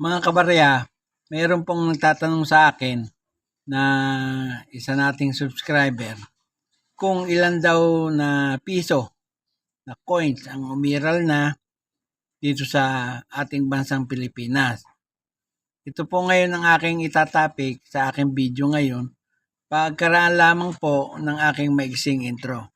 Mga kabarya, mayroon pong nagtatanong sa akin na isa nating subscriber kung ilan daw na piso na coins ang umiral na dito sa ating bansang Pilipinas. Ito po ngayon ang aking itatapik sa aking video ngayon pagkaraan lamang po ng aking maiksing intro.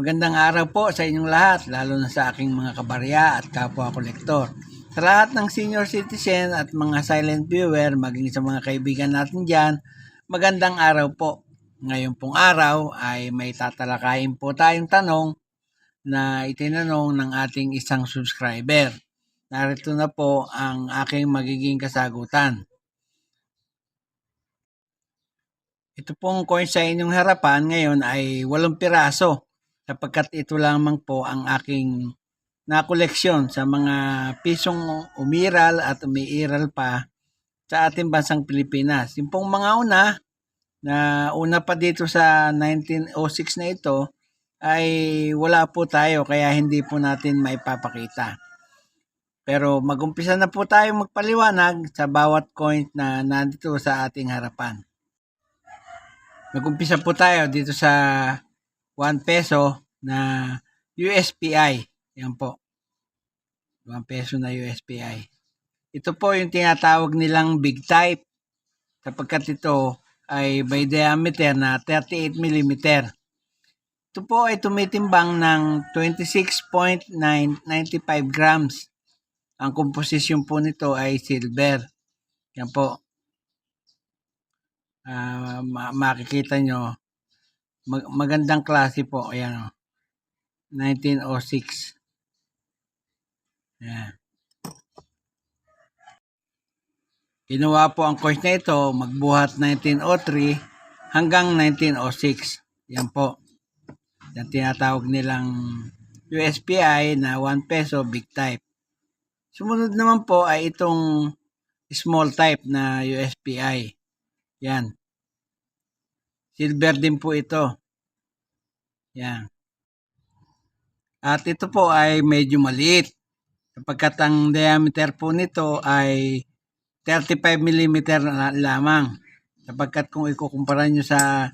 Magandang araw po sa inyong lahat, lalo na sa aking mga kabarya at kapwa kolektor. Sa lahat ng senior citizen at mga silent viewer, maging sa mga kaibigan natin dyan, magandang araw po. Ngayon pong araw ay may tatalakayin po tayong tanong na itinanong ng ating isang subscriber. Narito na po ang aking magiging kasagutan. Ito pong coin sa inyong harapan ngayon ay walong piraso sapagkat ito lamang po ang aking nakoleksyon sa mga pisong umiral at umiiral pa sa ating bansang Pilipinas. Yung pong mga una, na una pa dito sa 1906 na ito, ay wala po tayo kaya hindi po natin maipapakita. Pero magumpisa na po tayo magpaliwanag sa bawat coin na nandito sa ating harapan. Magumpisa po tayo dito sa 1 peso na USPI. Yan po. 1 peso na USPI. Ito po yung tinatawag nilang big type sapagkat ito ay by diameter na 38 mm. Ito po ay tumitimbang ng 26.995 grams. Ang komposisyon po nito ay silver. Yan po. Ma- makikita nyo mag- magandang klase po ayan oh. 1906 Ayan. Ginawa po ang course na ito magbuhat 1903 hanggang 1906 yan po yan tinatawag nilang USPI na 1 peso big type sumunod naman po ay itong small type na USPI yan Silver din po ito. Yan. At ito po ay medyo maliit. Sapagkat ang diameter po nito ay 35 mm lamang. Sapagkat kung ikukumpara nyo sa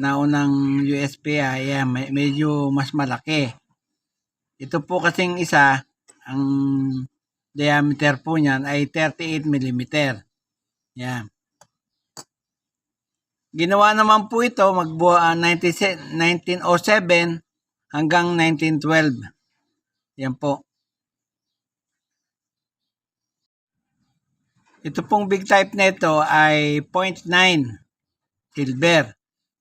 naunang USB ay may- medyo mas malaki. Ito po kasing isa, ang diameter po niyan ay 38 mm. Yan. Ginawa naman po ito magbuha 19, 1907 hanggang 1912. Yan po. Ito pong big type na ito ay 0.9 silver.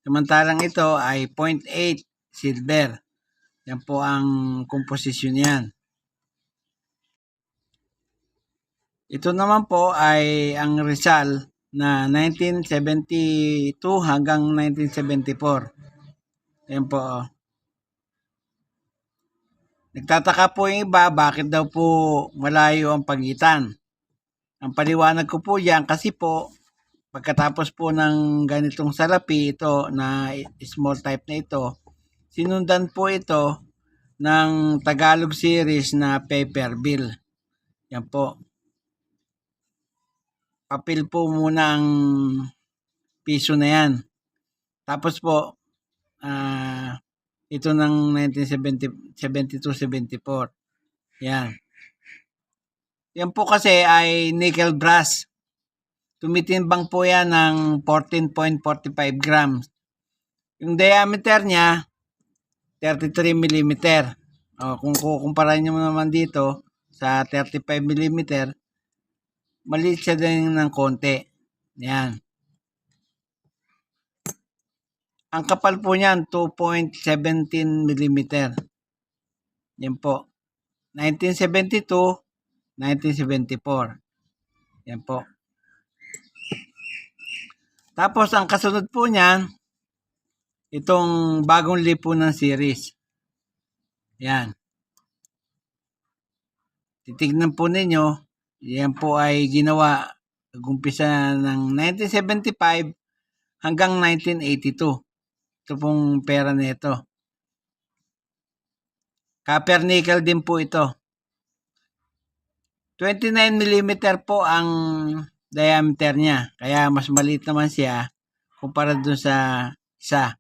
Samantalang ito ay 0.8 silver. Yan po ang komposisyon niyan. Ito naman po ay ang Rizal na 1972 hanggang 1974. Ayan po. oh. Nagtataka po yung iba bakit daw po malayo ang pagitan. Ang paliwanag ko po yan kasi po pagkatapos po ng ganitong salapi ito na small type na ito, sinundan po ito ng Tagalog series na paper bill. Yan po papel po muna ang piso na yan. Tapos po, ah ito ng 1972-74. Yan. Yan po kasi ay nickel brass. Tumitimbang po yan ng 14.45 grams. Yung diameter niya, 33 mm. O, kung kukumpara nyo naman dito sa 35 mm, maliit siya din ng konti. Yan. Ang kapal po niyan, 2.17 mm. Yan po. 1972, 1974. Yan po. Tapos ang kasunod po niyan, itong bagong lipunan series. Yan. Titignan po ninyo, yan po ay ginawa nag-umpisa ng 1975 hanggang 1982. Ito pong pera nito. Copper nickel din po ito. 29 mm po ang diameter niya. Kaya mas maliit naman siya kumpara dun sa isa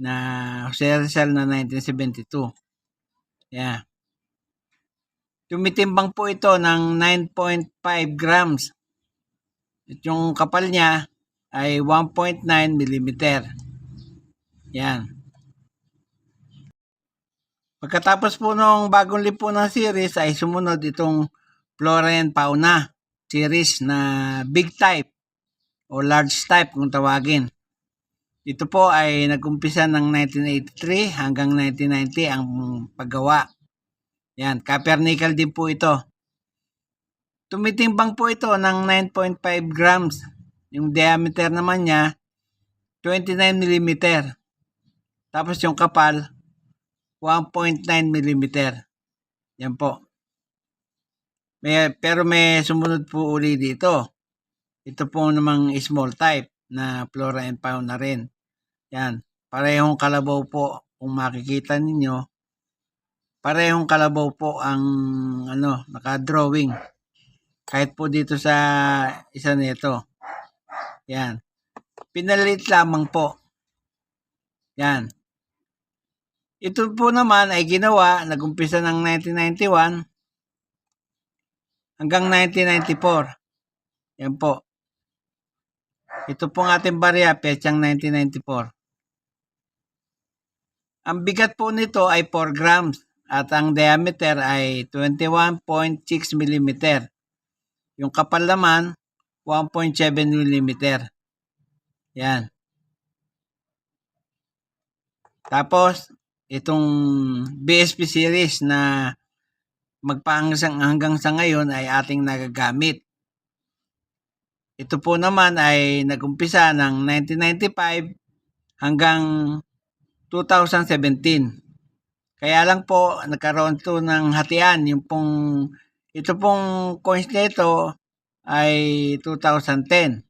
na Jose Rizal na 1972. Yeah. Tumitimbang po ito ng 9.5 grams. At yung kapal niya ay 1.9 mm. Yan. Pagkatapos po nung bagong lipunan series ay sumunod itong Flora and Fauna series na big type o large type kung tawagin. Ito po ay nag-umpisa ng 1983 hanggang 1990 ang paggawa. Yan, copper din po ito. Tumitimbang po ito ng 9.5 grams. Yung diameter naman niya, 29 mm. Tapos yung kapal, 1.9 mm. Yan po. May, pero may sumunod po uli dito. Ito po namang small type na flora and fauna rin. Yan. Parehong kalabaw po kung makikita ninyo. Parehong kalabaw po ang ano, naka-drawing. Kahit po dito sa isa nito. Yan. Pinalit lamang po. Yan. Ito po naman ay ginawa, nagumpisa ng 1991 hanggang 1994. Yan po. Ito pong ating barya, petsang 1994. Ang bigat po nito ay 4 grams at ang diameter ay 21.6 mm. Yung kapal naman, 1.7 mm. Yan. Tapos, itong BSP series na magpahanggang hanggang sa ngayon ay ating nagagamit. Ito po naman ay nagumpisa ng 1995 hanggang 2017. Kaya lang po nagkaroon to ng hatian. Yung pong, ito pong coins nito ay 2010.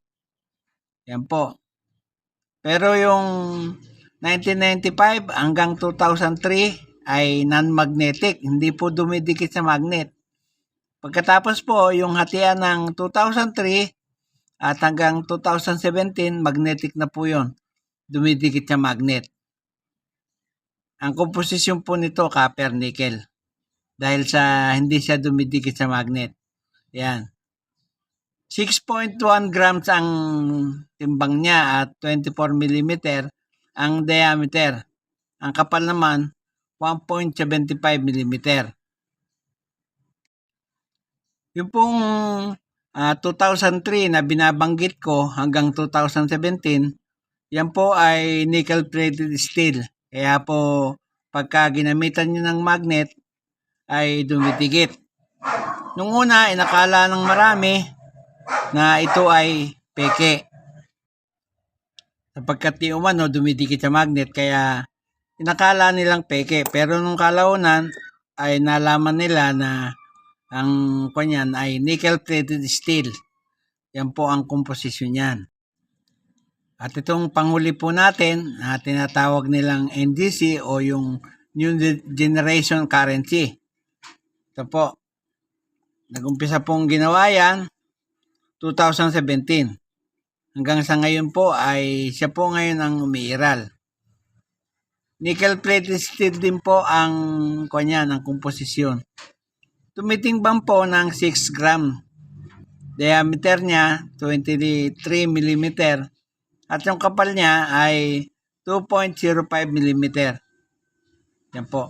Yan po. Pero yung 1995 hanggang 2003 ay non-magnetic. Hindi po dumidikit sa magnet. Pagkatapos po, yung hatian ng 2003 at hanggang 2017, magnetic na po yon Dumidikit sa magnet. Ang komposisyon po nito, copper nickel. Dahil sa hindi siya dumidikit sa magnet. Yan. 6.1 grams ang timbang niya at 24 mm ang diameter. Ang kapal naman, 1.75 mm. Yung pong uh, 2003 na binabanggit ko hanggang 2017, yan po ay nickel-plated steel. Kaya po, pagka ginamitan nyo ng magnet, ay dumitigit. Nung una, inakala ng marami na ito ay peke. Sapagkat di umano, dumidikit sa magnet, kaya inakala nilang peke. Pero nung kalaunan, ay nalaman nila na ang kanyan ay nickel-plated steel. Yan po ang komposisyon niyan. At itong panghuli po natin, na tinatawag nilang NDC o yung New Generation Currency. Ito po. Nagumpisa pong ginawa yan 2017. Hanggang sa ngayon po ay siya po ngayon ang umiiral. Nickel plated steel din po ang kanya ng komposisyon. Tumitimbang po ng 6 gram. Diameter niya 23 mm at yung kapal niya ay 2.05 mm. Yan po.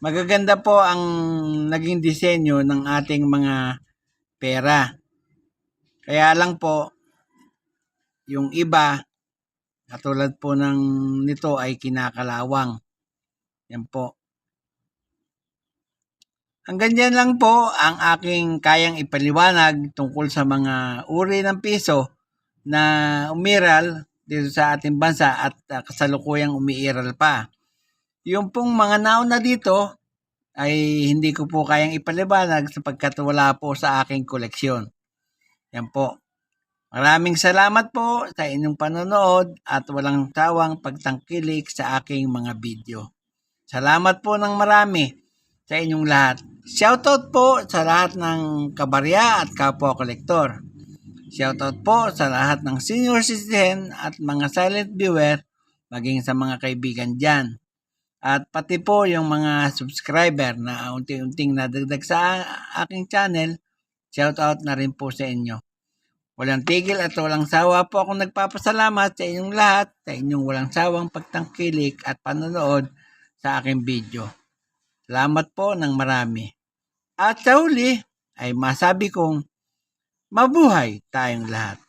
Magaganda po ang naging disenyo ng ating mga pera. Kaya lang po, yung iba, katulad po ng nito ay kinakalawang. Yan po. Hanggang dyan lang po ang aking kayang ipaliwanag tungkol sa mga uri ng piso na umiral dito sa ating bansa at uh, kasalukuyang umiiral pa. Yung pong mga nauna dito ay hindi ko po kayang ipaliwanag sapagkat wala po sa aking koleksyon. Yan po. Maraming salamat po sa inyong panonood at walang tawang pagtangkilik sa aking mga video. Salamat po ng marami sa inyong lahat. Shoutout po sa lahat ng kabarya at kapwa kolektor. Shoutout po sa lahat ng senior citizen at mga silent viewer, maging sa mga kaibigan dyan. At pati po yung mga subscriber na unti-unting nadagdag sa aking channel, shoutout na rin po sa inyo. Walang tigil at walang sawa po akong nagpapasalamat sa inyong lahat, sa inyong walang sawang pagtangkilik at panonood sa aking video. Salamat po ng marami. At sa huli ay masabi kong Mabuhay tayong lahat!